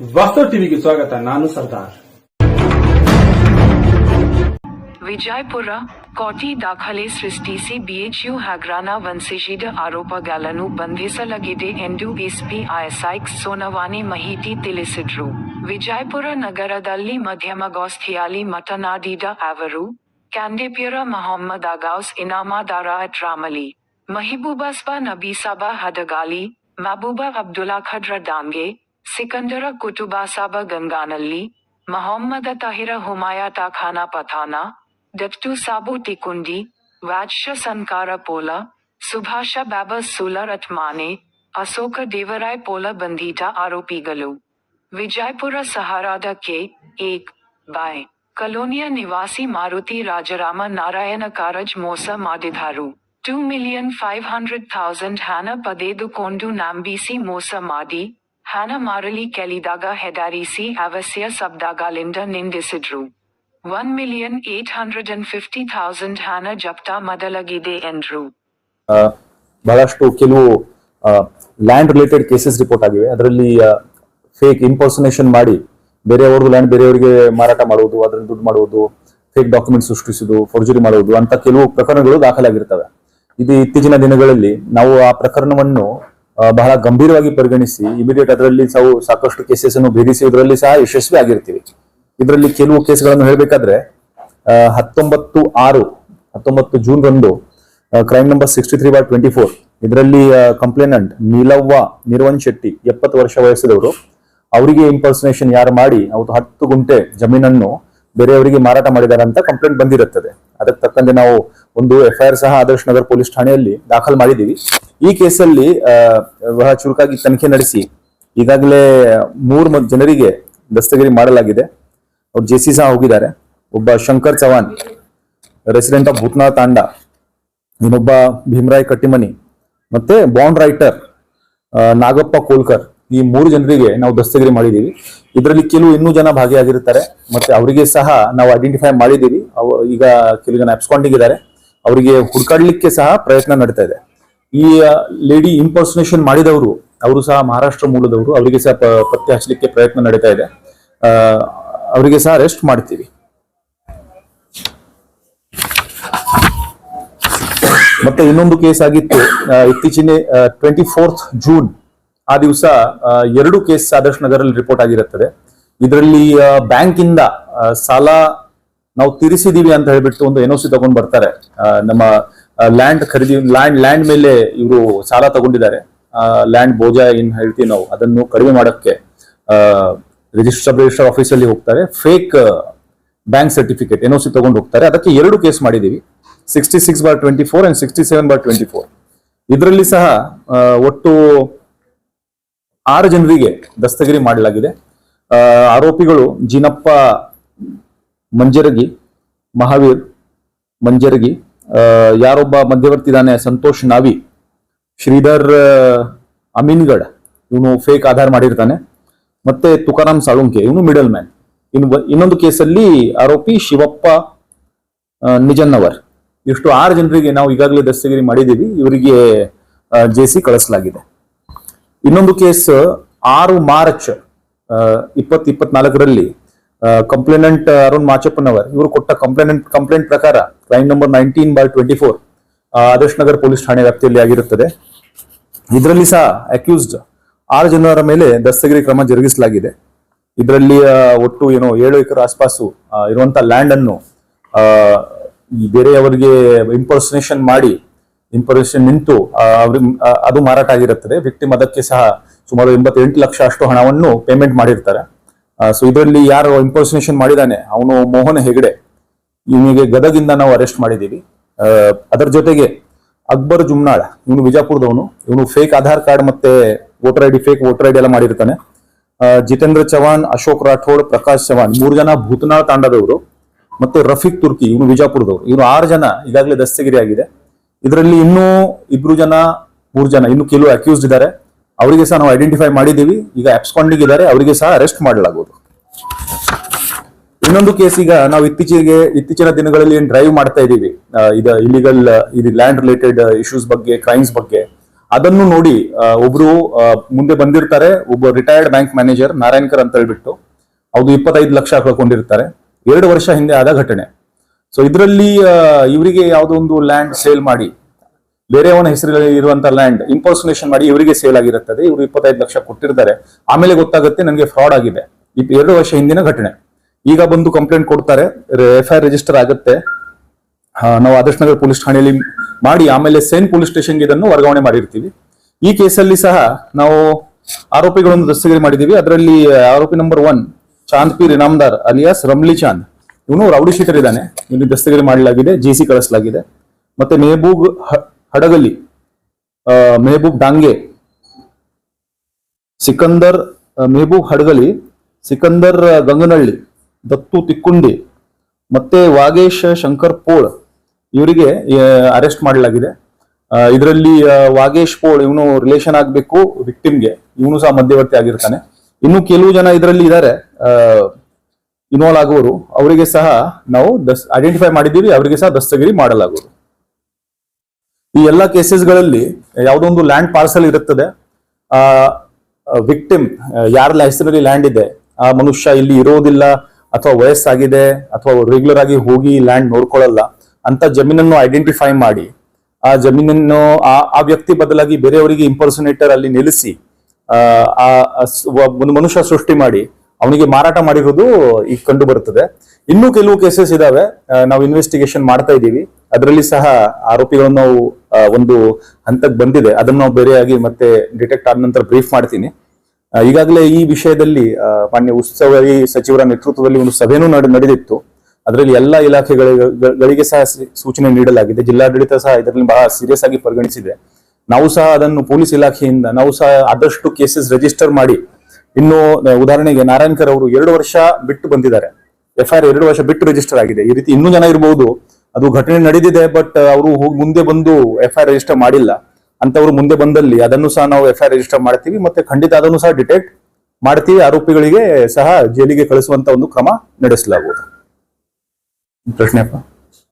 ವಾಸ್ತವ ಟಿವಿಗೆ ಸ್ವಾಗತ, ನಾನು ಸರ್ದಾರ್. ವಿಜಯಪುರ, ಕೋಟಿ ದಾಖಲೆ ಸೃಷ್ಟಿಸಿ ಬಿಎಚ್ಯು ಹಗ್ರಾನ ವಂಶಿಸಿದ ಆರೋಪಗಳನ್ನು ಬಂಧಿಸಲಾಗಿದೆ ಎಂದು ಎಸ್ಪಿ ಐಎಸ್ಐಕ್ಸ್ ಸೋನವಾನಿ ಮಾಹಿತಿ ತಿಳಿಸಿದ್ರು. ವಿಜಯಪುರ ನಗರದಲ್ಲಿ ಮಧ್ಯಮಗೋಷ್ಠಿಯಲ್ಲಿ ಮಾತನಾಡಿದ ಅವರು ಕ್ಯಾಂಡೆಪ್ಯರ ಮೊಹಮ್ಮದ್ ಅಗೌಸ್ ಇನಾಮದಾರ ಅಟ್ ರಾಮಲಿ ಮಹಿಬೂಬಾಸ್ಬಾ ನಬೀಸಾಬಾ ಹದಗಾಲಿ, ಮಹಬೂಬಾ ಅಬ್ದುಲ್ಲಾ ಖಡ್ರ ಡಾಂಗೆ ಸಿಕಂದರ ಕುಟುಬಾಸಾಬ ಗಂಗಾನಲ್ಲಿ ಮೊಹಮ್ಮದ ತಾಹಿರ ಹುಮಾಯಾತ ಖಾನ ಪಥಾನ ದತ್ತು ಸಾಬು ತಿಕುಂಡಿ ವಾಜ್ಯ ಸಂಕಾರ ಪೋಲ ಸುಭಾಷ ಬ್ಯಾಬಸ್ ಸುಲರ್ ಅಟ್ಮಾನೆ ಅಶೋಕ ದೇವರಾಯ್ ಪೋಲ ಬಂಧಿತ ಆರೋಪಿಗಳು ವಿಜಯಪುರ ಸಹಾರಾದ ಕೆ ಏಕ್ ಬಾಯ್ ಕಲೋನಿಯ ನಿವಾಸಿ ಮಾರುತಿ ರಾಜರಾಮ ನಾರಾಯಣ ಕಾರಜ್ ಮೋಸ ಮಾಡಿದರು two million five hundred thousand ಹಣ ಪಡೆದುಕೊಂಡು ನಂಬಿಸಿ ಮೋಸ ಮಾಡಿ ಹಣ ಮಾರಲಿ ಕೆಲಿದಾಗ ಹೆದಾರಿಸಿ ಅವಶ್ಯ ಶಬ್ದಗಳಿಂದ ನಿಂದಿಸಿದ್ರು one million eight hundred and fifty thousand ಹಣ ಜಪ್ತ ಮೊದಲಾಗಿದೆ ಎಂದ್ರು ಬಹಳಷ್ಟು ಕೆಲವು ಲ್ಯಾಂಡ್ ರಿಲೇಟೆಡ್ ಕೇಸಸ್ ರಿಪೋರ್ಟ್ ಆಗಿವೆ. ಅದರಲ್ಲಿ ಫೇಕ್ ಇಂಪರ್ಸನೇಷನ್ ಮಾಡಿ ಬೇರೆಯವ್ರದ್ದು ಲ್ಯಾಂಡ್ ಬೇರೆಯವರಿಗೆ ಮಾರಾಟ ಮಾಡುವುದು, ಅದರಲ್ಲಿ ದುಡ್ಡು ಮಾಡುವುದು ಫೇಕ್ ಡಾಕ್ಯುಮೆಂಟ್ ಸೃಷ್ಟಿಸುವುದು ಫೋರ್ಜರಿ ಮಾಡುವುದು ಅಂತ ಕೆಲವು ಪ್ರಕರಣಗಳು ದಾಖಲಾಗಿರ್ತವೆ. ಇದು ಇತ್ತೀಚಿನ ದಿನಗಳಲ್ಲಿ ನಾವು ಆ ಪ್ರಕರಣವನ್ನು ಬಹಳ ಗಂಭೀರವಾಗಿ ಪರಿಗಣಿಸಿ ಇಮಿಡಿಯೇಟ್ ಅದರಲ್ಲಿ ನಾವು ಸಾಕಷ್ಟು ಕೇಸಸ್ ಅನ್ನು ಇದರಲ್ಲಿ ಸಹ ಯಶಸ್ವಿ ಆಗಿರ್ತೀವಿ. ಇದರಲ್ಲಿ ಕೆಲವು ಕೇಸ್ಗಳನ್ನು ಹೇಳಬೇಕಾದ್ರೆ ಹತ್ತೊಂಬತ್ತು ಆರು, ಹತ್ತೊಂಬತ್ತು ಜೂನ್ ರಂದು crime number sixty three bar twenty four ಇದರಲ್ಲಿ ಕಂಪ್ಲೇನೆಂಟ್ ನೀಲವ್ವ ನಿರ್ವನ್ ಶೆಟ್ಟಿ, ಎಪ್ಪತ್ತು ವರ್ಷ ವಯಸ್ಸಿದವರು, ಅವರಿಗೆ ಇಂಪರ್ಸನೇಷನ್ ಯಾರು ಮಾಡಿ, ಅವತ್ತು ಹತ್ತು ಗುಂಟೆ ಜಮೀನನ್ನು ಬೇರೆಯವರಿಗೆ ಮಾರಾಟ ಮಾಡಿದ್ದಾರೆ ಅಂತ ಕಂಪ್ಲೇಂಟ್ ಬಂದಿರುತ್ತದೆ. ಅದಕ್ಕೆ ತಕ್ಕಂತೆ ನಾವು ಒಂದು ಎಫ್ಐಆರ್ ಸಹ ಆದರ್ಶ ನಗರ್ ಪೊಲೀಸ್ ಠಾಣೆಯಲ್ಲಿ ದಾಖಲು ಮಾಡಿದ್ದೀವಿ. ಈ ಕೇಸಲ್ಲಿ ಬಹಳ ಚುರುಕಾಗಿ ತನಿಖೆ ನಡೆಸಿ ಈಗಾಗಲೇ ಮೂರು ಜನರಿಗೆ ದಸ್ತಗಿರಿ ಮಾಡಲಾಗಿದೆ. ಅವ್ರು ಜೆ ಸಿ ಸಹ ಹೋಗಿದ್ದಾರೆ. ಒಬ್ಬ ಶಂಕರ್ ಚವಾನ್ ರೆಸಿಡೆಂಟ್ ಆಫ್ ಭೂತ್ನಾ ತಾಂಡ, ಇನ್ನೊಬ್ಬ ಭೀಮರಾಯ್ ಕಟ್ಟಿಮನಿ, ಮತ್ತೆ ಬಾಂಡ್ ರೈಟರ್ ನಾಗಪ್ಪ ಕೋಲ್ಕರ್ ಈ ಮೂರು ಜನರಿಗೆ ನಾವು ದಸ್ತಗಿರಿ ಮಾಡಿದ್ದೀವಿ. ಇದರಲ್ಲಿ ಕೆಲವು ಇನ್ನೂ ಜನ ಭಾಗಿಯಾಗಿರ್ತಾರೆ ಮತ್ತೆ ಅವರಿಗೆ ಸಹ ನಾವು ಐಡೆಂಟಿಫೈ ಮಾಡಿದ್ದೀವಿ. ಅವ ಈಗ ಕೆಲವು ಜನ ಅಪ್ಸ್ಕೊಂಡಿದ್ದಾರೆ ಅವರಿಗೆ ಹುಡ್ಕಾಡ್ಲಿಕ್ಕೆ ಸಹ ಪ್ರಯತ್ನ ನಡೀತಾ ಇದೆ. ಈ ಲೇಡಿ ಇಂಪರ್ಸನೇಷನ್ ಮಾಡಿದವರು, ಅವರು ಸಹ ಮಹಾರಾಷ್ಟ್ರ ಮೂಲದವರು, ಅವರಿಗೆ ಸಹ ಪತ್ತೆ ಹಚ್ಚಲಿಕ್ಕೆ ಪ್ರಯತ್ನ ನಡೀತಾ ಇದೆ. ಅವರಿಗೆ ಸಹ ಅರೆಸ್ಟ್ ಮಾಡ್ತೀವಿ. ಮತ್ತೆ ಇನ್ನೊಂದು ಕೇಸ್ ಆಗಿತ್ತು. ಇತ್ತೀಚಿನ ಟ್ವೆಂಟಿ ಫೋರ್ತ್ ಜೂನ್ ಆ ದಿವಸ ಎರಡು ಕೇಸ್ ಆದರ್ಶ್ ನಗರಲ್ಲಿ ರಿಪೋರ್ಟ್ ಆಗಿರುತ್ತದೆ. ಇದರಲ್ಲಿ ಬ್ಯಾಂಕ್ ಇಂದ ಸಾಲ ನಾವು ತೀರಿಸಿದೀವಿ ಅಂತ ಹೇಳ್ಬಿಟ್ಟು ಒಂದು ಎನ್ ಸಿ ತಗೊಂಡ್ ಬರ್ತಾರೆ. ನಮ್ಮ ಲ್ಯಾಂಡ್ ಖರೀದಿ, ಲ್ಯಾಂಡ್ ಲ್ಯಾಂಡ್ ಮೇಲೆ ಇವರು ಸಾಲ ತಗೊಂಡಿದ್ದಾರೆ. ಲ್ಯಾಂಡ್ ಬೋಜ ಏನ್ ಹೇಳ್ತೀವಿ ನಾವು. ಅದನ್ನು ಕಡಿಮೆ ಮಾಡಕ್ಕೆ ರಿಜಿಸ್ಟರ್ ರಿಜಿಸ್ಟರ್ ಆಫೀಸಲ್ಲಿ ಹೋಗ್ತಾರೆ. Fake bank certificate, N C ತಗೊಂಡು ಹೋಗ್ತಾರೆ. ಅದಕ್ಕೆ ಎರಡು ಕೇಸ್ ಮಾಡಿದೀವಿ sixty six bar twenty four and sixty seven bar twenty four. ಇದರಲ್ಲಿ ಸಹ ಒಟ್ಟು ಆರು ಜನರಿಗೆ ದಸ್ತಗಿರಿ ಮಾಡಲಾಗಿದೆ. ಆರೋಪಿಗಳು ಜಿನಪ್ಪ ಮಂಜರಗಿ, ಮಹಾವೀರ್ ಮಂಜರಗಿ ಯಾರೊಬ್ಬ ಮಧ್ಯವರ್ತಿ ಇದ್ದಾನೆ ಸಂತೋಷ್ ನಾವಿ, ಶ್ರೀಧರ್ ಅಮೀನ್ಗಢ ಇವನು ಫೇಕ್ ಆಧಾರ್ ಮಾಡಿರ್ತಾನೆ. ಮತ್ತೆ ತುಕಾರಾಮ್ ಸಾಳುಂಕೆ, ಇವನು ಮಿಡಲ್ ಮ್ಯಾನ್ ಇನ್ನು ಇನ್ನೊಂದು ಕೇಸಲ್ಲಿ ಆರೋಪಿ ಶಿವಪ್ಪ ನಿಜನ್ನವರ್. ಇಷ್ಟು ಆರು ಜನರಿಗೆ ನಾವು ಈಗಾಗಲೇ ದಸ್ತಗಿರಿ ಮಾಡಿದ್ದೀವಿ. ಇವರಿಗೆ ಜೆಸಿ ಕಳಿಸಲಾಗಿದೆ. ಇನ್ನೊಂದು ಕೇಸ್, ಆರು ಮಾರ್ಚ್ ಇಪ್ಪತ್ ಇಪ್ಪತ್ನಾಲ್ಕರಲ್ಲಿ ಕಂಪ್ಲೇನೆಂಟ್ ಅರುಣ್ ಮಾಚಪ್ಪನವರ್, ಇವರು ಕೊಟ್ಟ ಕಂಪ್ಲೇನೆಂಟ್, ಕಂಪ್ಲೇಂಟ್ ಪ್ರಕಾರ crime number nineteen by twenty four Adarsh Nagar police ಠಾಣೆ ವ್ಯಾಪ್ತಿಯಲ್ಲಿ ಆಗಿರುತ್ತದೆ. ಇದರಲ್ಲಿ ಸಹ ಅಕ್ಯೂಸ್ಡ್ ಆರು ಜನರ ಮೇಲೆ ದಸ್ತಗಿರಿ ಕ್ರಮ ಜರುಗಿಸಲಾಗಿದೆ. ಇದರಲ್ಲಿ ಒಟ್ಟು ಏನೋ ಏಳು ಎಕರೆ ಆಸ್ಪಾಸು ಇರುವಂತಹ ಇರುವಂತ ಲ್ಯಾಂಡ್ ಅನ್ನು ಬೇರೆಯವರಿಗೆ ಇಂಪರ್ಸನೇಷನ್ ಮಾಡಿ ಇಂಪರ್ಸನೇಷನ್ ನಿಂತು ಅದು ಮಾರಾಟ ಆಗಿರುತ್ತದೆ. ವಿಕ್ಟಿಮ್ ಅದಕ್ಕೆ ಸಹ ಸುಮಾರು ಎಂಬತ್ತೆಂಟು ಲಕ್ಷ ಅಷ್ಟು ಹಣವನ್ನು ಪೇಮೆಂಟ್ ಮಾಡಿರ್ತಾರೆ. ಸೊ ಇದರಲ್ಲಿ ಯಾರು ಇನ್ಫಾರ್ಮೇಶನ್ ಮಾಡಿದಾನೆ ಅವನು ಮೋಹನ್ ಹೆಗಡೆ. ಇವನಿಗೆ ಗದಗಿಂದ ನಾವು ಅರೆಸ್ಟ್ ಮಾಡಿದ್ದೀವಿ. ಅದರ ಜೊತೆಗೆ ಅಕ್ಬರ್ ಜುಮ್ನಾಳ್, ಇವನು ವಿಜಾಪುರದವನು. ಇವನು ಫೇಕ್ ಆಧಾರ್ ಕಾರ್ಡ್ ಮತ್ತೆ voter ID fake voter ID ಎಲ್ಲ ಮಾಡಿರ್ತಾನೆ. ಜಿತೇಂದ್ರ ಚವಾಣ್, ಅಶೋಕ್ ರಾಠೋಡ್, ಪ್ರಕಾಶ್ ಚವಾಣ್, ಮೂರು ಜನ ಭೂತನಾಳ್ ತಾಂಡದವರು ಮತ್ತು ರಫೀಕ್ ತುರ್ಕಿ, ಇವನು ವಿಜಾಪುರದವರು. ಇವನು ಆರು ಜನ ಈಗಾಗಲೇ ದಸ್ತಗಿರಿ ಆಗಿದೆ ಇದರಲ್ಲಿ ಇನ್ನೂ ಇಬ್ರು ಜನ, ಮೂರು ಜನ, ಇನ್ನು ಕೆಲವು ಅಕ್ಯೂಸ್ಡ್ ಇದ್ದಾರೆ. ಅವರಿಗೆ ಸಹ ನಾವು ಐಡೆಂಟಿಫೈ ಮಾಡಿದ್ದೀವಿ. ಈಗ ಅಬ್ಸ್ಕಾಂಡಿಂಗ್ ಇದ್ದಾರೆ. ಅವರಿಗೆ ಸಹ ಅರೆಸ್ಟ್ ಮಾಡಲಾಗುವುದು. ಇನ್ನೊಂದು ಕೇಸ್ ಈಗ ನಾವು ಇತ್ತೀಚೆಗೆ, ಇತ್ತೀಚಿನ ದಿನಗಳಲ್ಲಿ ಏನ್ ಡ್ರೈವ್ ಮಾಡ್ತಾ ಇದ್ದೀವಿ. ಇದ ಇಲಿಗಲ್ ಇದು ಲ್ಯಾಂಡ್ ರಿಲೇಟೆಡ್ ಇಶ್ಯೂಸ್ ಬಗ್ಗೆ ಕ್ರೈಮ್ಸ್ ಬಗ್ಗೆ. ಅದನ್ನು ನೋಡಿ ಒಬ್ರು ಮುಂದೆ ಬಂದಿರ್ತಾರೆ. ಒಬ್ಬ ರಿಟೈರ್ಡ್ ಬ್ಯಾಂಕ್ ಮ್ಯಾನೇಜರ್ ನಾರಾಯಣ್ಕರ್ ಅಂತ ಹೇಳ್ಬಿಟ್ಟು ಅವ್ರು ಇಪ್ಪತ್ತೈದು ಲಕ್ಷ ಕಳ್ಕೊಂಡಿರ್ತಾರೆ ಎರಡು ವರ್ಷ ಹಿಂದೆ ಆದ ಘಟನೆ. ಸೊ ಇದರಲ್ಲಿ ಇವರಿಗೆ ಯಾವುದೋ ಒಂದು ಲ್ಯಾಂಡ್ ಸೇಲ್ ಮಾಡಿ, ಬೇರೆಯವನ ಹೆಸರಲ್ಲಿ ಇರುವಂತ ಲ್ಯಾಂಡ್ ಇಂಪೋರ್ಸನೇಷನ್ ಮಾಡಿ ಇವರಿಗೆ ಸೇಲ್ ಆಗಿರುತ್ತದೆ. ಇವರು ಇಪ್ಪತ್ತೈದು ಲಕ್ಷ ಕೊಟ್ಟಿರ್ತಾರೆ. ಆಮೇಲೆ ಗೊತ್ತಾಗುತ್ತೆ ನನಗೆ ಫ್ರಾಡ್ ಆಗಿದೆ. ಎರಡು ವರ್ಷ ಹಿಂದಿನ ಘಟನೆ. ಈಗ ಬಂದು ಕಂಪ್ಲೇಂಟ್ ಕೊಡ್ತಾರೆ. ಎಫ್ ಐ ರಿಜಿಸ್ಟರ್ ಆಗುತ್ತೆ. ನಾವು ಆದರ್ಶ ನಗರ್ ಪೊಲೀಸ್ ಠಾಣೆಯಲ್ಲಿ ಮಾಡಿ, ಆಮೇಲೆ ಸೇನ್ ಪೊಲೀಸ್ ಸ್ಟೇಷನ್ಗೆ ಇದನ್ನು ವರ್ಗಾವಣೆ ಮಾಡಿರ್ತೀವಿ. ಈ ಕೇಸಲ್ಲಿ ಸಹ ನಾವು ಆರೋಪಿಗಳನ್ನು ದಸ್ತಗಿರಿ ಮಾಡಿದೀವಿ ಅದರಲ್ಲಿ ಆರೋಪಿ number one Chand Peer Inamdar, alias Ramli Chand. ಇವನು ರೌಡಿ ಶೀಟರ್ ಇದ್ದಾನೆ. ಇವನು ದಸ್ತಗಿರಿ ಮಾಡಲಾಗಿದೆ ಜಿ ಸಿ ಕಳಿಸಲಾಗಿದೆ. ಮತ್ತೆ ಮೆಹಬೂಬ್ ಹಡಗಲಿ ಮೆಹಬೂಬ್ ಡಾಂಗೆ, ಸಿಕಂದರ್ ಮೆಹಬೂಬ್ ಹಡಗಲಿ, ಸಿಕಂದರ್ ಗಂಗನಹಳ್ಳಿ, ದತ್ತು ತಿಕ್ಕುಂಡಿ, ಮತ್ತೆ ವಾಗೇಶ್ ಶಂಕರ್ ಪೋಳ್ ಇವರಿಗೆ ಅರೆಸ್ಟ್ ಮಾಡಲಾಗಿದೆ. ಇದರಲ್ಲಿ ವಾಗೇಶ್ ಪೋಳ್ ಇವನು ರಿಲೇಷನ್ ಆಗಬೇಕು ವಿಕ್ಟಿಮ್ಗೆ ಇವನು ಸಹ ಮಧ್ಯವರ್ತಿ ಆಗಿರ್ತಾನೆ. ಇನ್ನು ಕೆಲವು ಜನ ಇದರಲ್ಲಿ ಇದ್ದಾರೆ ಇನ್ವಾಲ್ವ್ ಆಗುವರು ಅವರಿಗೆ ಸಹ ನಾವು ದಸ್ ಐಡೆಂಟಿಫೈ ಮಾಡಿದ್ದೀವಿ ಅವರಿಗೆ ಸಹ ದಸ್ತಗಿರಿ ಮಾಡಲಾಗುವುದು. ಈ ಎಲ್ಲ ಕೇಸಸ್ಗಳಲ್ಲಿ ಯಾವುದೋ ಒಂದು ಲ್ಯಾಂಡ್ ಪಾರ್ಸಲ್ ಇರುತ್ತದೆ ಆ ವಿಕ್ಟಿಮ್ ಯಾರ ಹೆಸರಲ್ಲಿ ಲ್ಯಾಂಡ್ ಇದೆ ಆ ಮನುಷ್ಯ ಇಲ್ಲಿ ಇರೋದಿಲ್ಲ ಅಥವಾ ವಯಸ್ಸಾಗಿದೆ ಅಥವಾ ರೆಗ್ಯುಲರ್ ಆಗಿ ಹೋಗಿ ಲ್ಯಾಂಡ್ ನೋಡ್ಕೊಳ್ಳಲ್ಲ ಅಂತ ಜಮೀನನ್ನು ಐಡೆಂಟಿಫೈ ಮಾಡಿ ಆ ಜಮೀನನ್ನು ಆ ಆ ವ್ಯಕ್ತಿ ಬದಲಾಗಿ ಬೇರೆಯವರಿಗೆ ಇಂಪರ್ಸನೇಟರ್ ಅಲ್ಲಿ ನಿಲ್ಲಿಸಿ ಆ, ಒಂದು ಮನುಷ್ಯ ಸೃಷ್ಟಿ ಮಾಡಿ ಅವನಿಗೆ ಮಾರಾಟ ಮಾಡಿರೋದು ಈಗ ಕಂಡು ಬರುತ್ತದೆ ಇನ್ನೂ ಕೆಲವು ಕೇಸಸ್ ಇದಾವೆ. ನಾವು ಇನ್ವೆಸ್ಟಿಗೇಷನ್ ಮಾಡ್ತಾ ಇದ್ದೀವಿ. ಅದರಲ್ಲಿ ಸಹ ಆರೋಪಿಗಳನ್ನು ನಾವು ಒಂದು ಹಂತಕ್ಕೆ ಬಂದಿದೆ. ಅದನ್ನು ನಾವು ಬೇರೆಯಾಗಿ ಮತ್ತೆ ಡಿಟೆಕ್ಟ್ ಆದ ನಂತರ ಬ್ರೀಫ್ ಮಾಡ್ತೀನಿ. ಈಗಾಗಲೇ ಈ ವಿಷಯದಲ್ಲಿ ಮಾನ್ಯ ಉಸ್ತುವಾರಿ ಸಚಿವರ ನೇತೃತ್ವದಲ್ಲಿ ಒಂದು ಸಭೆನೂ ನಡೆ- ನಡೆದಿತ್ತು. ಅದರಲ್ಲಿ ಎಲ್ಲ ಇಲಾಖೆಗಳಿಗೆ ಸಹ ಸೂಚನೆ ನೀಡಲಾಗಿದೆ. ಜಿಲ್ಲಾಡಳಿತ ಸಹ ಇದರಲ್ಲಿ ಬಹಳ ಸೀರಿಯಸ್ ಆಗಿ ಪರಿಗಣಿಸಿದೆ. ನಾವು ಸಹ ಅದನ್ನು ಪೊಲೀಸ್ ಇಲಾಖೆಯಿಂದ, ನಾವು ಸಹ ಆದಷ್ಟು ಕೇಸಸ್ ರಿಜಿಸ್ಟರ್ ಮಾಡಿ ಇನ್ನು ಉದಾಹರಣೆಗೆ ನಾರಾಯಣಕರ್ ಅವರು ಎರಡು ವರ್ಷ ಬಿಟ್ಟು ಬಂದಿದ್ದಾರೆ. ಎಫ್ ಎರಡು ವರ್ಷ ಬಿಟ್ಟು ರಿಜಿಸ್ಟರ್ ಆಗಿದೆ. ಈ ರೀತಿ ಇನ್ನೂ ಜನ ಇರಬಹುದು ಅದು ಘಟನೆ ನಡೆದಿದೆ ಬಟ್ ಅವರು ಹೋಗಿ ಮುಂದೆ ಬಂದು ಎಫ್ ಐ ರಿಜಿಸ್ಟರ್ ಮಾಡಿಲ್ಲ. ಅಂತವ್ರು ಮುಂದೆ ಬಂದಲ್ಲಿ ಅದನ್ನು ಸಹ ನಾವು ಎಫ್ ಐ ರಿಜಿಸ್ಟರ್ ಮಾಡ್ತೀವಿ, ಮತ್ತೆ ಖಂಡಿತ ಅದನ್ನು ಸಹ ಡಿಟೆಕ್ಟ್ ಮಾಡ್ತೀವಿ. ಆರೋಪಿಗಳಿಗೆ ಸಹ ಜೈಲಿಗೆ ಕಳಿಸುವಂತ ಒಂದು ಕ್ರಮ ನಡೆಸಲಾಗುವುದು. ಪ್ರಶ್ನೆಪ್ಪ